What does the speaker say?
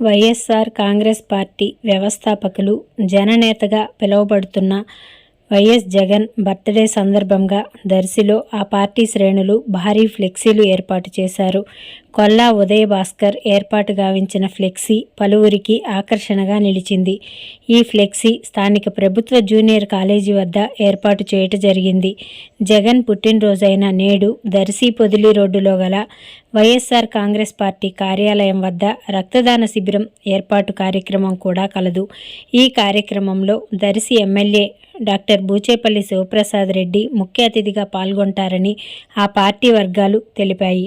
YSR Congress party వ్యవస్థాపకులు జననేతగా పిలువబడుతున్న వైఎస్ జగన్ బర్త్డే సందర్భంగా దర్శిలో ఆ పార్టీ శ్రేణులు భారీ ఫ్లెక్సీలు ఏర్పాటు చేశారు. కొల్లా ఉదయ భాస్కర్ ఏర్పాటు గావించిన ఫ్లెక్సీ పలువురికి ఆకర్షణగా నిలిచింది. ఈ ఫ్లెక్సీ స్థానిక ప్రభుత్వ జూనియర్ కాలేజీ వద్ద ఏర్పాటు చేయట జరిగింది. జగన్ పుట్టినరోజైన నేడు దర్శి పొదిలి రోడ్డులో గల వైఎస్ఆర్ కాంగ్రెస్ పార్టీ కార్యాలయం వద్ద రక్తదాన శిబిరం ఏర్పాటు కార్యక్రమం కూడా కలదు. ఈ కార్యక్రమంలో దర్శి ఎమ్మెల్యే డాక్టర్ బూచేపల్లి శివప్రసాద్ రెడ్డి ముఖ్య అతిథిగా పాల్గొంటారని ఆ పార్టీ వర్గాలు తెలిపాయి.